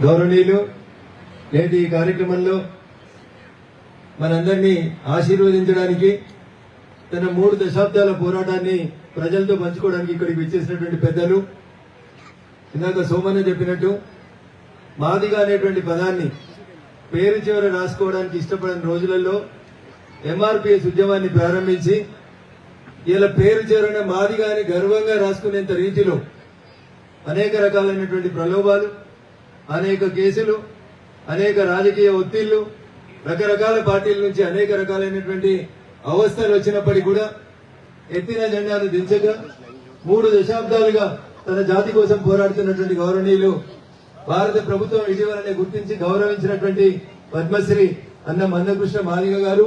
గౌరవనీయులు నేటి ఈ కార్యక్రమంలో మనందరినీ ఆశీర్వదించడానికి తన మూడు దశాబ్దాల పోరాటాన్ని ప్రజలతో పంచుకోవడానికి ఇక్కడికి విచ్చేసినటువంటి పెద్దలు ఇందాక సోమన్న చెప్పినట్టు మాదిగా అనేటువంటి పదాన్ని పేరు చివర రాసుకోవడానికి ఇష్టపడని రోజులలో ఎంఆర్పిఎస్ ఉద్యమాన్ని ప్రారంభించి ఇలా పేరు చివరన మాదిగాని గర్వంగా రాసుకునేంత రీతిలో అనేక రకాలైనటువంటి ప్రలోభాలు అనేక కేసులు అనేక రాజకీయ ఒత్తిళ్ళు రకరకాల పార్టీల నుంచి అనేక రకాలైనటువంటి అవస్థలు వచ్చినప్పటికీ కూడా ఎత్తిన జెండాను దించక మూడు దశాబ్దాలుగా తన జాతి కోసం పోరాడుతున్నటువంటి గౌరవనీయులు భారత ప్రభుత్వం ఇటీవలనే గుర్తించి గౌరవించినటువంటి పద్మశ్రీ అన్న మందకృష్ణ మాదిగ గారు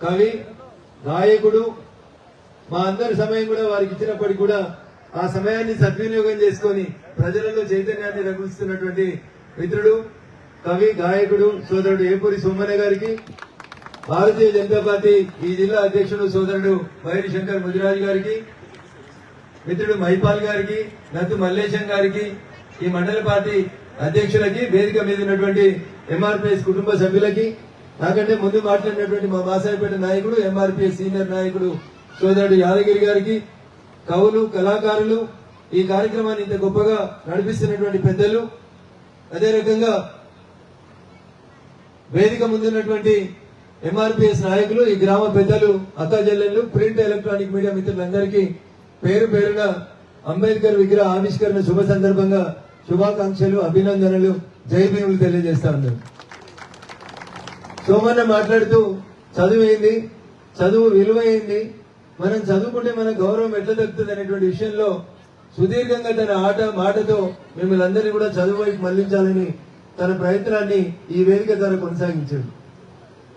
కవి గాయకుడు మా అందరి సమయం కూడా వారికి ఇచ్చినప్పటికీ కూడా ఆ సమయాన్ని సద్వినియోగం చేసుకొని ప్రజలలో చైతన్యాన్ని రగులుస్తున్నటువంటి మిత్రుడు కవి గాయకుడు సోదరుడు ఏపూరి సోమన్న గారికి భారతీయ జనతా పార్టీ ఈ జిల్లా అధ్యక్షుడు సోదరుడు బైరి శంకర్ ముదిరాజు గారికి మిత్రుడు మహిపాల్ గారికి నత్తు మల్లేశం గారికి ఈ మండల పార్టీ అధ్యక్షులకి వేదిక మీద ఉన్నటువంటి ఎంఆర్పిఎస్ కుటుంబ సభ్యులకి నాకంటే ముందు మాట్లాడినటువంటి మా బాసాయిపేట నాయకుడు ఎంఆర్పిఎస్ సీనియర్ నాయకుడు సోదరుడు యాదగిరి గారికి కవులు కళాకారులు ఈ కార్యక్రమాన్ని ఇంత గొప్పగా నడిపిస్తున్నటువంటి పెద్దలు. అదే రకంగా వేదిక ముందున్నటువంటి ఎంఆర్పిఎస్ నాయకులు ఈ గ్రామ పెద్దలు అక్క ప్రింట్ ఎలక్ట్రానిక్ మీడియా మిత్రులందరికీ పేరు పేరున అంబేద్కర్ విగ్రహ ఆవిష్కరణ శుభ సందర్భంగా శుభాకాంక్షలు అభినందనలు జయభీములు తెలియజేస్తా ఉన్నారు సోమన్న మాట్లాడుతూ చదువు ఏంది చదువు విలువైంది? మనం చదువుకుంటే మన గౌరవం ఎట్లా దక్కుతుంది అనేటువంటి విషయంలో సుదీర్ఘంగా తన ఆట మాటతో మిమ్మల్ని అందరినీ కూడా చదువు వైపు మళ్ళించాలని తన ప్రయత్నాన్ని ఈ వేదిక ద్వారా కొనసాగించాడు.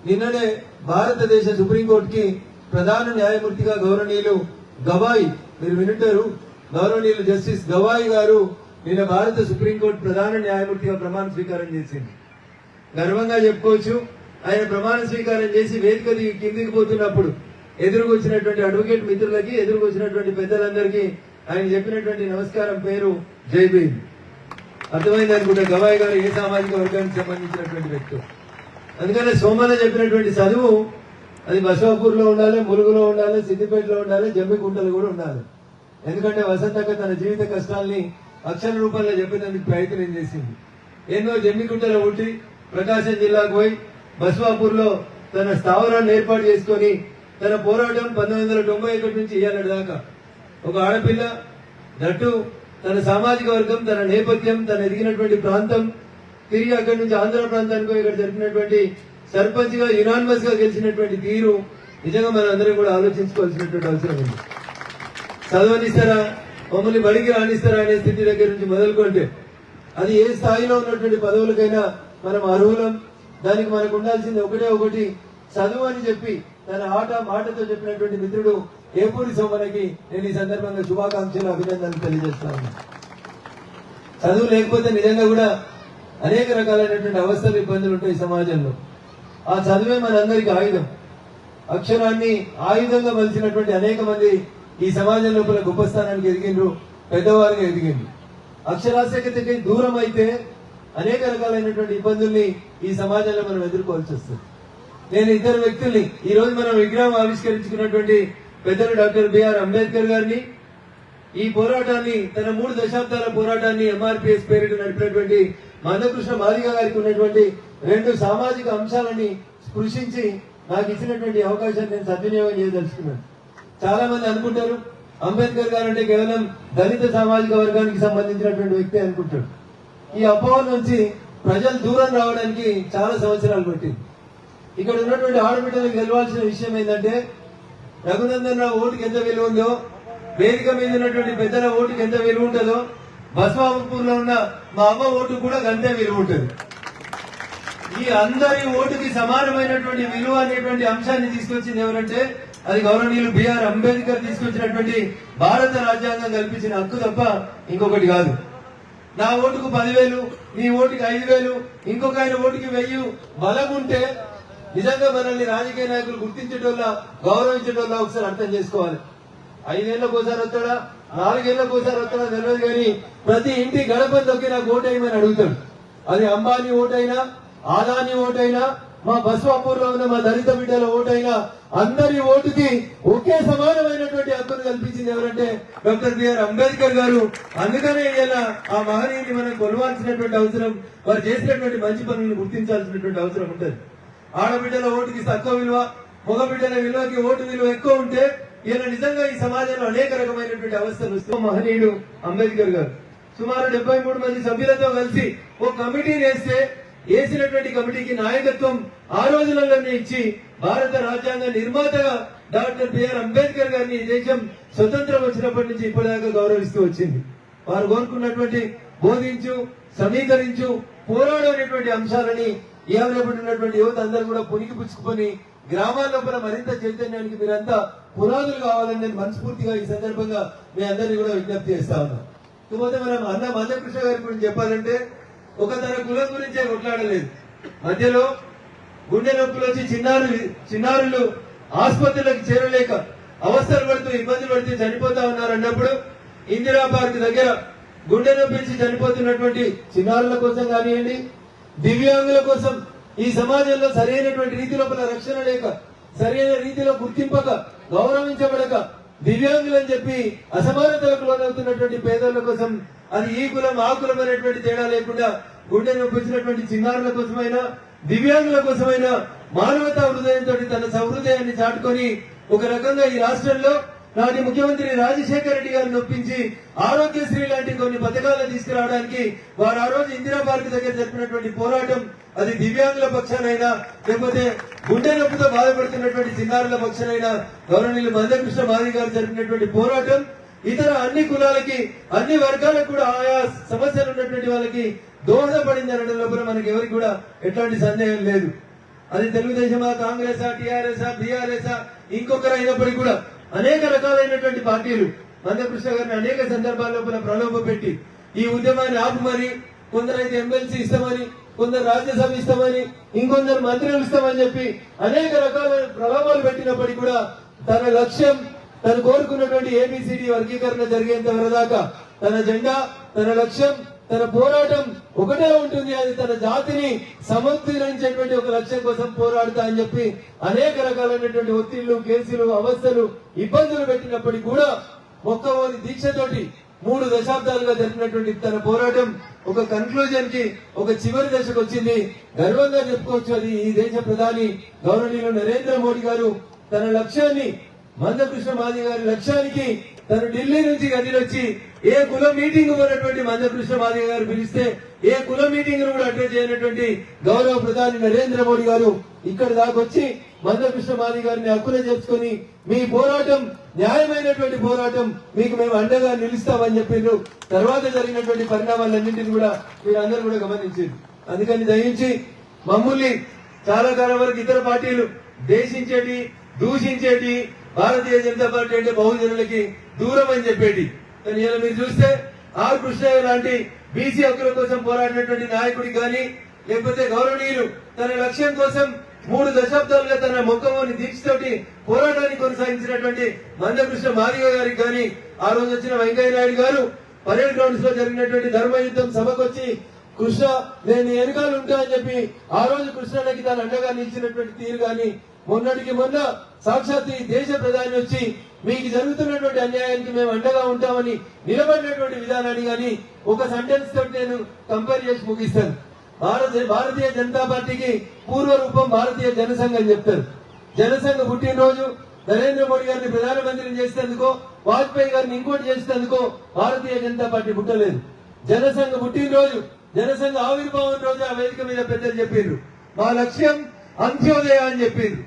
నిన్ననే భారతదేశ సుప్రీంకోర్టుకి ప్రధాన న్యాయమూర్తిగా గౌరవనీయులు గవాయి మీరు వినుంటారు. గౌరవనీయులు జస్టిస్ గవాయి గారు నిన్న భారత సుప్రీంకోర్టు ప్రధాన న్యాయమూర్తిగా ప్రమాణ స్వీకారం చేసింది. గర్వంగా చెప్పుకోవచ్చు. ఆయన ప్రమాణ స్వీకారం చేసి వేదిక కిందికి పోతున్నప్పుడు ఎదురుకు వచ్చినటువంటి అడ్వకేట్ మిత్రులకి ఎదురుకు వచ్చినటువంటి పెద్దలందరికీ ఆయన చెప్పినటువంటి నమస్కారం పేరు జై భీమ్ అర్థమైంది అనుకుంటే గవాయి గారు ఏ సామాజిక వర్గానికి సంబంధించినటువంటి వ్యక్తి? అందుకనే సోమన చెప్పినటువంటి చదువు అది బసవాపూర్లో ఉండాలి ములుగులో ఉండాలి సిద్దిపేటలో ఉండాలి జమ్మికుంటలో కూడా ఉండాలి. ఎందుకంటే వసంతక్క తన జీవిత కష్టాల్ని అక్షర రూపంలో చెప్పేందుకు ప్రయత్నం చేసింది. ఎన్నో జమ్మికుంటలో పుట్టి ప్రకాశం జిల్లాకు పోయి బస్వాపూర్లో తన స్థావరాన్ని ఏర్పాటు చేసుకొని తన పోరాటం పంతొమ్మిది వందల తొంభై ఒకటి నుంచి ఇయ్యాలటి దాకా. ఒక ఆడపిల్ల దట్టు తన సామాజిక వర్గం తన నేపథ్యం తన ఎదిగినటువంటి ప్రాంతం తిరిగి అక్కడి నుంచి ఆంధ్ర ప్రాంతానికి ఇక్కడ జరిపినటువంటి సర్పంచ్గా యునానిమస్గా గెలిచినటువంటి తీరు నిజంగా మనం అందరం కూడా ఆలోచించుకోవాల్సినటువంటి అవసరం ఉంది. చదవనిస్తారా? మమ్మల్ని బడికి రాణిస్తారా అనే స్థితి దగ్గర నుంచి మొదలుకుంటే అది ఏ స్థాయిలో ఉన్నటువంటి పదవులకైనా మనం అర్హులం. దానికి మనకు ఉండాల్సింది ఒకటే ఒకటి చదువు అని చెప్పి తన ఆట మాటతో చెప్పినటువంటి మిత్రుడు ఏపూరి సోమనకి నేను ఈ సందర్భంగా శుభాకాంక్షలు అభినందనలు తెలియజేస్తాను. చదువు లేకపోతే నిజంగా కూడా అనేక రకాలైనటువంటి అవస్థలు ఇబ్బందులు ఉంటాయి సమాజంలో. ఆ చదువే మనందరికి ఆయుధం. అక్షరాన్ని ఆయుధంగా మలిచినటువంటి అనేక మంది ఈ సమాజం లోపల గొప్ప స్థానానికి ఎదిగిండ్రు పెద్దవారుగా ఎదిగిండ్రు. అక్షరాస్యతకి దూరం అయితే అనేక రకాలైనటువంటి ఇబ్బందుల్ని ఈ సమాజంలో మనం ఎదుర్కోవాల్సి వస్తుంది. నేను ఇద్దరు వ్యక్తుల్ని ఈ రోజు మనం విగ్రహం ఆవిష్కరించుకున్నటువంటి పెద్దలు డాక్టర్ బిఆర్ అంబేద్కర్ గారిని ఈ పోరాటాన్ని తన మూడు దశాబ్దాల పోరాటాన్ని ఎంఆర్పిఎస్ పేరిట నడిపినటువంటి మందకృష్ణ మాదిగ గారికి ఉన్నటువంటి రెండు సామాజిక అంశాలని స్పృశించి నాకు ఇచ్చినటువంటి అవకాశాన్ని నేను సద్వినియోగం చేయదలుచుకున్నాను. చాలా మంది అనుకుంటారు అంబేద్కర్ గారు అంటే కేవలం దళిత సామాజిక వర్గానికి సంబంధించినటువంటి వ్యక్తి అనుకుంటారు ఈ అపోహ నుంచి ప్రజలు దూరం రావడానికి చాలా సంవత్సరాలు పట్టింది. ఇక్కడ ఉన్నటువంటి ఆడబిడ్డలకు తెలవాల్సిన విషయం ఏంటంటే రఘునందన్ రావు ఓటుకి ఎంత విలువ ఉందో వేదిక మీద ఉన్నటువంటి పెద్దల ఓటుకి ఎంత విలువ ఉంటుందో బస్వాపూర్లో ఉన్న మా అమ్మ ఓటు కూడా అంతే విలువ ఉంటుంది. ఈ అందరి ఓటుకి సమానమైనటువంటి విలువ అనేటువంటి అంశాన్ని తీసుకొచ్చింది ఎవరంటే అది గౌరవనీయులు బిఆర్ అంబేద్కర్ తీసుకొచ్చినటువంటి భారత రాజ్యాంగం కల్పించిన హక్కు తప్ప ఇంకొకటి కాదు. నా ఓటుకు పదివేలు నీ ఓటుకి ఐదు వేలు ఇంకొక ఆయన ఓటుకి వెయ్యి బలం ఉంటే నిజంగా మనల్ని రాజకీయ నాయకులు గుర్తించేటోళ్ళ గౌరవించేటోళ్ళ ఒకసారి అర్థం చేసుకోవాలి. ఐదేళ్ళకు ఒకసారి వస్తాడా? నాలుగేళ్ళకు ఒకసారి వస్తాడా తెలియదు కానీ ప్రతి ఇంటి గడప దొక్కి నాకు ఓటేయమని అడుగుతాడు. అది అంబానీ ఓటైనా ఆదాని ఓటైనా మా బస్వాపూర్లో ఉన్న మా దళిత బిడ్డల ఓటైనా అందరి ఓటుకి ఒకే సమానమైనటువంటి హక్కును కల్పించింది ఎవరంటే డాక్టర్ బిఆర్ అంబేద్కర్ గారు. అందుకనే ఇలా ఆ మహనీయుని మనం కొలవాల్సినటువంటి అవసరం వారు చేసినటువంటి మంచి పనులను గుర్తించాల్సినటువంటి అవసరం ఉంటుంది. ఆడబిడ్డల ఓటుకి తక్కువ విలువ మగ బిడ్డల విలువకి ఓటు విలువ ఎక్కువ ఉంటే ఈయన నిజంగా ఈ సమాజంలో అనేక రకమైనటువంటి అవస్థలు వస్తూ మహనీయుడు అంబేద్కర్ గారు సుమారు డెబ్బై మూడు మంది సభ్యులతో కలిసి ఓ కమిటీని వేస్తే వేసినటువంటి కమిటీకి నాయకత్వం ఆ రోజులలోనే ఇచ్చి భారత రాజ్యాంగ నిర్మాతగా డాక్టర్ బిఆర్ అంబేద్కర్ గారిని దేశం స్వతంత్రం వచ్చినప్పటి నుంచి ఇప్పటిదాకా గౌరవిస్తూ వచ్చింది. వారు కోరుకున్నటువంటి బోధించు సమీకరించు పోరాడు అనేటువంటి అంశాలని ఏమైనప్పుడు ఉన్నటువంటి యువత అందరూ కూడా పునికి పుచ్చుకొని గ్రామాల లోపల మరింత చైతన్యానికి మీరంతా పునాదులు కావాలని నేను మనస్ఫూర్తిగా ఈ సందర్భంగా మీ అందరినీ కూడా విజ్ఞప్తి చేస్తా ఉన్నా. ఇకపోతే మనం అన్న మందకృష్ణ గారి గురించి చెప్పాలంటే ఒక తన కులం గురించే కొట్లాడలేదు. మధ్యలో గుండె నొప్పులు వచ్చి చిన్నారు చిన్నారులు ఆసుపత్రులకు చేరలేక అవస్థలు పడుతూ ఇబ్బంది పడుతూ చనిపోతా ఉన్నారు అన్నప్పుడు ఇందిరా పార్క్ దగ్గర గుండె నొప్పించి చనిపోతున్నటువంటి చిన్నారుల కోసం కానివ్వండి దివ్యాంగుల కోసం ఈ సమాజంలో సరైనటువంటి రీతి లోపల రక్షణ లేక సరైన రీతిలో గుర్తింపక గౌరవించబడక దివ్యాంగులని చెప్పి అసమానతలకు లోనవుతున్నటువంటి పేదల కోసం అది ఈ కులం ఆ కులం అనేటువంటి తేడా లేకుండా గుండె నొప్పించినటువంటి చిన్నారుల కోసమైనా దివ్యాంగుల కోసమైనా మానవతా హృదయంతో తన సహృదయాన్ని చాటుకొని ఒక రకంగా ఈ రాష్ట్రంలో నాటి ముఖ్యమంత్రి రాజశేఖర రెడ్డి గారిని ఒప్పించి ఆరోగ్యశ్రీ లాంటి కొన్ని పథకాలు తీసుకురావడానికి వారు ఆ రోజు ఇందిరా పార్క్ దగ్గర జరిపినటువంటి పోరాటం అది దివ్యాంగుల పక్షానైనా లేకపోతే గుండె నొప్పితో బాధపడుతున్నటువంటి చిన్నారుల పక్షానైనా గౌరవనీయులు మందకృష్ణ మాది గారు జరిపినటువంటి పోరాటం ఇతర అన్ని కులాలకి అన్ని వర్గాలకు కూడా ఆయా సమస్యలు ఉన్నటువంటి వాళ్ళకి దోహదపడింది అనడం లోపల మనకి ఎవరికి కూడా ఎట్లాంటి సందేహం లేదు. అది తెలుగుదేశమా కాంగ్రెస్ టిఆర్ఎస్ బీఆర్ఎస్ ఇంకొకరు అయినప్పటికీ కూడా అనేక రకాలైనటువంటి పార్టీలు మందకృష్ణ గారిని అనేక సందర్భాల లోపల ప్రలోభ పెట్టి ఈ ఉద్యమాన్ని ఆపుమని కొందరైతే ఎమ్మెల్సీ ఇస్తామని కొందరు రాజ్యసభ ఇస్తామని ఇంకొందరు మంత్రులు ఇస్తామని చెప్పి అనేక రకాల ప్రలోభాలు పెట్టినప్పటికీ కూడా తన లక్ష్యం తను కోరుకున్నటువంటి ఏబిసిడి వర్గీకరణ జరిగేంత వరదాకా తన జెండా తన లక్ష్యం తన పోరాటం ఒకటే ఉంటుంది అది తన జాతిని సముద్ధరించేటువంటి ఒక లక్ష్యం కోసం పోరాడుతా అని చెప్పి అనేక రకాలైనటువంటి ఒత్తిళ్ళు కేసులు అవస్థలు ఇబ్బందులు పెట్టినప్పటికీ కూడా మొక్కవోని దీక్షతోటి మూడు దశాబ్దాలుగా జరిపినటువంటి తన పోరాటం ఒక కన్క్లూజన్కి ఒక చివరి దశకు వచ్చింది. గర్వంగా చెప్పుకోవచ్చు అది ఈ దేశ ప్రధాని గౌరవనీయులు నరేంద్ర మోడీ గారు తన లక్ష్యాన్ని మందకృష్ణ మాది గారి లక్ష్యానికి తను ఢిల్లీ నుంచి కదిలొచ్చి ఏ కుల మీటింగ్ ఉన్నటువంటి మందకృష్ణ మాదిగ గారు పిలిస్తే ఏ కుల మీటింగ్ కూడా అటెండ్ చేయనటువంటి గౌరవ ప్రధాని నరేంద్ర మోడీ గారు ఇక్కడ దాకొచ్చి మందకృష్ణ మాది గారిని హక్కున చేర్చుకొని మీ పోరాటం న్యాయమైనటువంటి పోరాటం మీకు మేము అండగా నిలుస్తామని చెప్పిండ్రు తర్వాత జరిగినటువంటి పరిణామాలన్నింటినీ కూడా మీరందరూ కూడా గమనించారు అందుకని దయించి మమ్మల్ని చాలా కాలం వరకు ఇతర పార్టీలు దేశించేటి దూషించేటి భారతీయ జనతా పార్టీ అంటే బహుజనులకి దూరం అని చెప్పేటి కానీ ఇలా మీరు చూస్తే ఆర్ కృష్ణయ్య లాంటి బీసీ హక్కుల కోసం పోరాడినటువంటి నాయకుడికి కానీ లేకపోతే గౌరవనీయులు తన లక్ష్యం కోసం మూడు దశాబ్దాలుగా తన ముఖంలోని దీక్షతోటి పోరాటాన్ని కొనసాగించినటువంటి మందకృష్ణ మాదిగ గారికి కానీ ఆ రోజు వచ్చిన వెంకయ్య నాయుడు గారు పరేడ్ గ్రౌండ్స్లో జరిగినటువంటి ధర్మయుద్ధం సభకు వచ్చి కృష్ణ నేను నీ ఉంటా అని చెప్పి ఆ రోజు కృష్ణకి తన అండగా నిలిచినటువంటి తీరు గాని మొన్నటికి మొన్న సాక్షాత్ ఈ దేశ ప్రధాని వచ్చి మీకు జరుగుతున్నటువంటి అన్యాయానికి మేము అండగా ఉంటామని నిలబడినటువంటి విధానాన్ని గాని ఒక సెంటెన్స్ తోటి నేను కంపేర్ చేసి ముగిస్తాను. భారత భారతీయ జనతా పార్టీకి పూర్వ రూపం భారతీయ జనసంఘ అని చెప్తారు. జనసంఘ పుట్టినరోజు నరేంద్ర మోడీ గారిని ప్రధానమంత్రిని చేసేందుకో వాజ్పేయి గారిని ఇంకోటి చేసేందుకో భారతీయ జనతా పార్టీ పుట్టలేదు. జనసంఘ పుట్టినరోజు జనసంఘ ఆవిర్భావం రోజు ఆ వేదిక మీద పెద్దలు చెప్పారు మా లక్ష్యం అంత్యోదయ అని చెప్పారు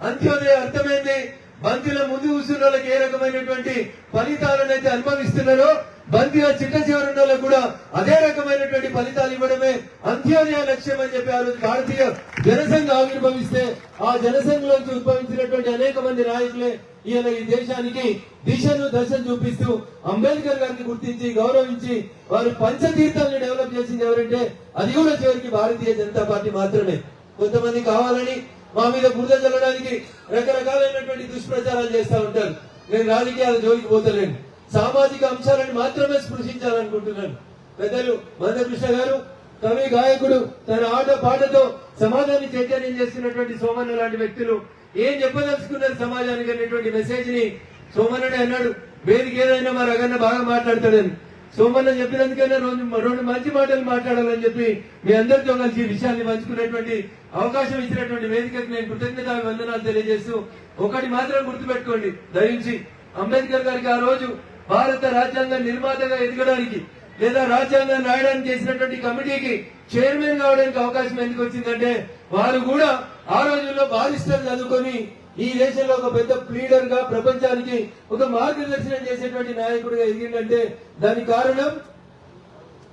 అంత్యోదయ అర్థమైంది. బంతిలో ముందు కూర్చున్న వాళ్ళకి ఏ రకమైనటువంటి ఫలితాలను అయితే అనుభవిస్తున్నారో బంతిలో చిట్ట చివరి వాళ్ళకు కూడా అదే రకమైనటువంటి ఫలితాలు ఇవ్వడమే అంత్యోదయ లక్ష్యం అని చెప్పి ఆ రోజు భారతీయ జనసంఘ ఆవిర్భవిస్తే ఆ జనసంఘలోంచి ఉద్భవించినటువంటి అనేక మంది నాయకులే ఈయన ఈ దేశానికి దిశను దశను చూపిస్తూ అంబేద్కర్ గారిని గుర్తించి గౌరవించి వారు పంచతీర్థాలను డెవలప్ చేసింది ఎవరంటే అది కూడా చివరికి భారతీయ జనతా పార్టీ మాత్రమే. కొంతమంది కావాలని మా మీద బురద చల్లడానికి రకరకాలైనటువంటి దుష్ప్రచారాలు చేస్తా ఉంటారు. నేను రాజకీయాల జోలికి పోతలేను. సామాజిక అంశాలను మాత్రమే స్పృశించాలనుకుంటున్నాను. పెద్దలు మందకృష్ణ గారు కవి గాయకుడు తన ఆట పాటతో సమాజాన్ని చైతన్యం చేస్తున్నటువంటి సోమన్న లాంటి వ్యక్తులు ఏం చెప్పదలుచుకున్నారు సమాజానికి అనేటువంటి మెసేజ్ని? సోమన్నుడే అన్నాడు. వేదిక ఏదైనా మా రగన్న బాగా మాట్లాడతాడని. సోమన్న చెప్పినందుకైనా రోజు రెండు మంచి మాటలు మాట్లాడాలని చెప్పి మీ అందరితో కలిసి విషయాన్ని పంచుకునేటువంటి అవకాశం ఇచ్చినటువంటి వేదికకు నేను కృతజ్ఞత వందనాలు తెలియజేస్తూ ఒకటి మాత్రం గుర్తుపెట్టుకోండి. దయించి అంబేద్కర్ గారికి ఆ రోజు భారత రాజ్యాంగ నిర్మాతగా ఎదగడానికి లేదా రాజ్యాంగం రాయడానికి చేసినటువంటి కమిటీకి చైర్మన్ కావడానికి అవకాశం ఎందుకు వచ్చిందంటే వారు కూడా ఆ రోజుల్లో బారిస్టర్ చదువుకొని ఈ దేశంలో ఒక పెద్ద లీడర్గా ప్రపంచానికి ఒక మార్గదర్శనం చేసేటువంటి నాయకుడిగా ఎదిగిందంటే దానికి కారణం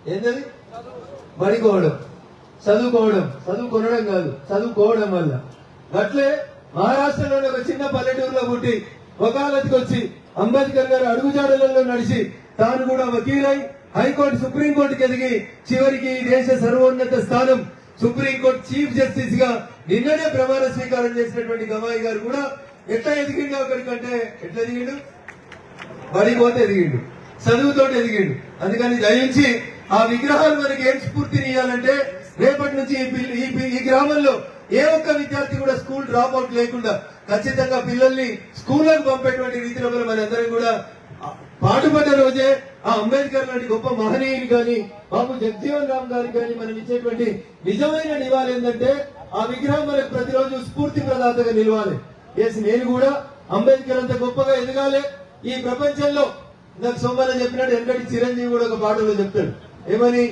ఏంటది పడుకోవడం చదువుకోవడం. చదువుకొనడం కాదు. చదువుకోవడం వల్ల. అట్లే మహారాష్ట్రలోని ఒక చిన్న పల్లెటూరులో పుట్టి వకాలత్కి వచ్చి అంబేద్కర్ గారు అడుగుజాడలలో నడిచి తాను కూడా వకీలై హైకోర్టు సుప్రీంకోర్టుకి ఎదిగి చివరికి ఈ దేశ సర్వోన్నత స్థానం సుప్రీంకోర్టు చీఫ్ జస్టిస్గా నిన్ననే ప్రమాణ స్వీకారం చేసినటువంటి గవాయి గారు కూడా ఎట్లా ఎదిగిండు ఒకరికంటే ఎట్లా ఎదిగిండు? పడిపోతే ఎదిగిండు. చదువుతో ఎదిగిండు. అందుకని దయించి ఆ విగ్రహాలు మనకి ఏం స్ఫూర్తిని ఇవ్వాలంటే రేపటి నుంచి ఈ ఈ పి- ఈ గ్రామంలో ఏ ఒక్క విద్యార్థి కూడా స్కూల్ డ్రాప్ అవుట్ లేకుండా ఖచ్చితంగా పిల్లల్ని స్కూళ్ళకు పంపేటువంటి రీతిలో మనం మనందరం కూడా పాటుపడ్డ రోజే ఆ అంబేద్కర్ లాంటి గొప్ప మహనీయులు కానీ బాబు జగజీవన్ రామ్ గారు కానీ మనం ఇచ్చేటువంటి నిజమైన నివాళి ఏంటంటే ఆ విగ్రహం మనకు ప్రతిరోజు స్ఫూర్తి ప్రదాతగా నిలవాలి. ఎస్ నేను కూడా అంబేద్కర్ అంత గొప్పగా ఎదగాలి. ఈ ప్రపంచంలో నాకు సోమవారం చెప్పినట్టు ఎందుకంటే చిరంజీవి కూడా ఒక పాటలో చెప్తాడు. ఏమని?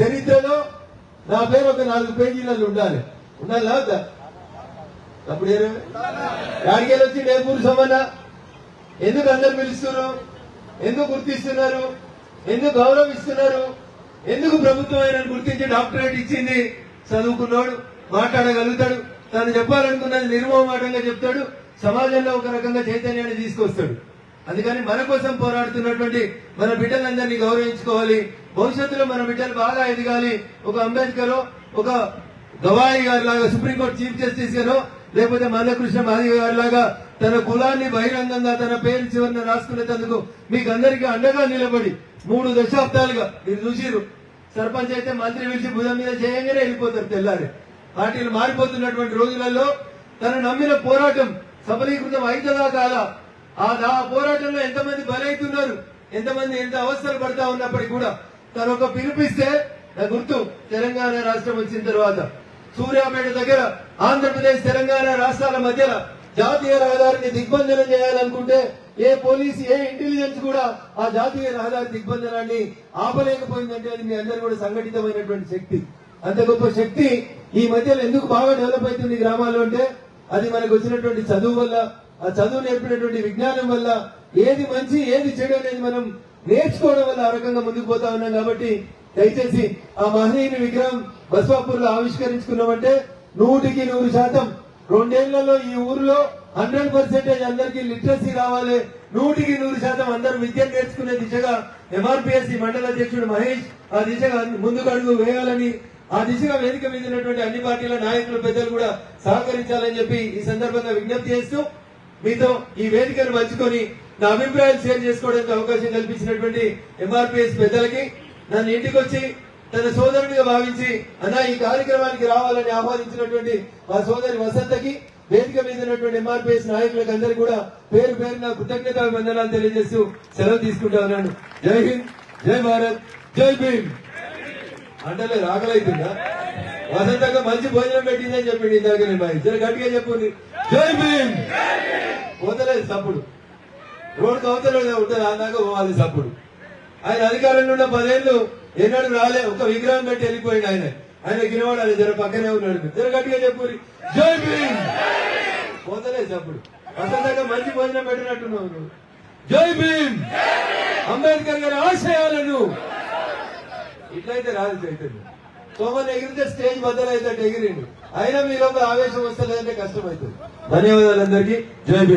చరిత్రలో నా పేరు ఒక నాలుగు పేజీలలో ఉండాలి. ఉండాలా వద్దా? అప్పుడు యాడికెళ్ళి వచ్చి డేపూరు సోమన్న ఎందుకు అందరు పిలుస్తున్నారు ఎందుకు గుర్తిస్తున్నారు? ఎందుకు గౌరవిస్తున్నారు? ఎందుకు ప్రభుత్వం ఆయన గుర్తించి డాక్టరేట్ ఇచ్చింది? చదువుకున్నాడు మాట్లాడగలుగుతాడు. తను చెప్పాలనుకున్నది నిర్మోమాటంగా చెప్తాడు. సమాజంలో ఒక రకంగా చైతన్యాన్ని తీసుకొస్తాడు. అందుకని మన కోసం పోరాడుతున్నటువంటి మన బిడ్డలందరినీ గౌరవించుకోవాలి. భవిష్యత్తులో మన బిడ్డలు బాగా ఎదగాలి. ఒక అంబేద్కర్ ఒక గవాయి గారి లాగా సుప్రీంకోర్టు చీఫ్ జస్టిస్ గారు లేకపోతే మల్లకృష్ణ మాదిగ గారి లాగా తన కులాన్ని బహిరంగంగా తన పేరు చివరిన రాసుకునేందుకు మీకు అందరికీ అండగా నిలబడి మూడు దశాబ్దాలుగా మీరు చూసిరు సర్పంచ్ అయితే మంత్రి పిలిచి భుజం మీద చేయంగానే వెళ్ళిపోతారు తెల్లారి. పార్టీలు మారిపోతున్నటువంటి రోజులలో తను నమ్మిన పోరాటం సఫలీకృతం అవుతుందా కాదా? ఆ ఆ పోరాటంలో ఎంతమంది బలైతున్నారు? ఎంతమంది ఎంత అవస్థలు పడతా ఉన్నప్పటికీ కూడా తను ఒక పిలిపిస్తే నా గుర్తు తెలంగాణ రాష్ట్రం వచ్చిన తర్వాత సూర్యాపేట దగ్గర ఆంధ్రప్రదేశ్ తెలంగాణ రాష్ట్రాల మధ్య జాతీయ రహదారిని దిగ్బంధనం చేయాలనుకుంటే ఏ పోలీస్ ఏ ఇంటెలిజెన్స్ కూడా ఆ జాతీయ రహదారి దిగ్బంధనాన్ని ఆపలేకపోయిందంటే అది మీ అందరు కూడా సంఘటితమైనటువంటి శక్తి. అంత గొప్ప శక్తి ఈ మధ్యలో ఎందుకు బాగా డెవలప్ అవుతుంది గ్రామాల్లో అంటే అది మనకు వచ్చినటువంటి చదువు వల్ల ఆ చదువు నేర్పినటువంటి విజ్ఞానం వల్ల ఏది మంచి ఏది చెడు అనేది మనం నేర్చుకోవడం వల్ల ఆ రకంగా ముందుకు పోతా ఉన్నాం కాబట్టి దయచేసి ఆ మహనీయుని విగ్రహం బస్వాపూర్లో ఆవిష్కరించుకున్నామంటే నూటికి నూరు శాతం. రెండేళ్ళలో ఈ ఊరిలో హండ్రెడ్ పర్సెంటేజ్ అందరికి లిటరసీ రావాలి. నూటికి నూరు శాతం అందరూ విద్య నేర్చుకునే దిశగా ఎంఆర్పిఎస్సి మండల అధ్యక్షుడు మహేష్ ఆ దిశగా ముందుకు అడుగు వేయాలని ఆ దిశగా వేదిక మీద ఉన్నటువంటి అన్ని పార్టీల నాయకులు పెద్దలు కూడా సహకరించాలని చెప్పి ఈ సందర్భంగా విజ్ఞప్తి చేస్తూ మీతో ఈ వేదికను పంచుకొని నా అభిప్రాయాలు షేర్ చేసుకోవడానికి అవకాశం కల్పించినటువంటి ఎంఆర్పిఎస్ పెద్దలకి నన్ను ఇంటికి వచ్చి తన సోదరుడిగా భావించి అన్న ఈ కార్యక్రమానికి రావాలని ఆహ్వానించినటువంటి మా సోదరి వసంతకి వేదిక మీద ఉన్నటువంటి ఎంఆర్పిఎస్ నాయకులకు అందరూ కూడా పేరు పేరు నా కృతజ్ఞత వందనాలు తెలియజేస్తూ సెలవు తీసుకుంటా ఉన్నాను. జై హింద్ జై భారత్ జై భీమ్. అంటే రాగలైతుందా? వసంతగా మంచి భోజనం పెట్టిందని చెప్పింది ఇందాక నేను మరి జర గట్టిగా చెప్పు జై భీమ్. పోతలేదు సప్పుడు. రోడ్డు అవతల ఉంటుంది అందాక పోవాలి సప్పుడు. ఆయన అధికారంలో ఉన్న పదేళ్ళు ఎన్నడూ రాలే. ఒక విగ్రహం కట్టి వెళ్ళిపోయింది ఆయన. ఆయన గినవాడు అది జర పక్కనే ఉన్నాడు. జర గట్టిగా చెప్పు జై భీమ్! పోతలేదు అప్పుడు అసలు మంచి భోజనం పెట్టినట్టున్నావు నువ్వు. జై భీమ్! అంబేద్కర్ గారి ఆశయాలను. ఇట్లయితే రాదు చైతన్యం. సోమన్ ఎగిరితే స్టేజ్ బద్దలైతే ఎగిరిండు. అయినా మీ లోపల ఆవేశం వస్తలేదంటే కష్టమవుతుంది ధన్యవాదాలు అందరికీ. జై భీమ్!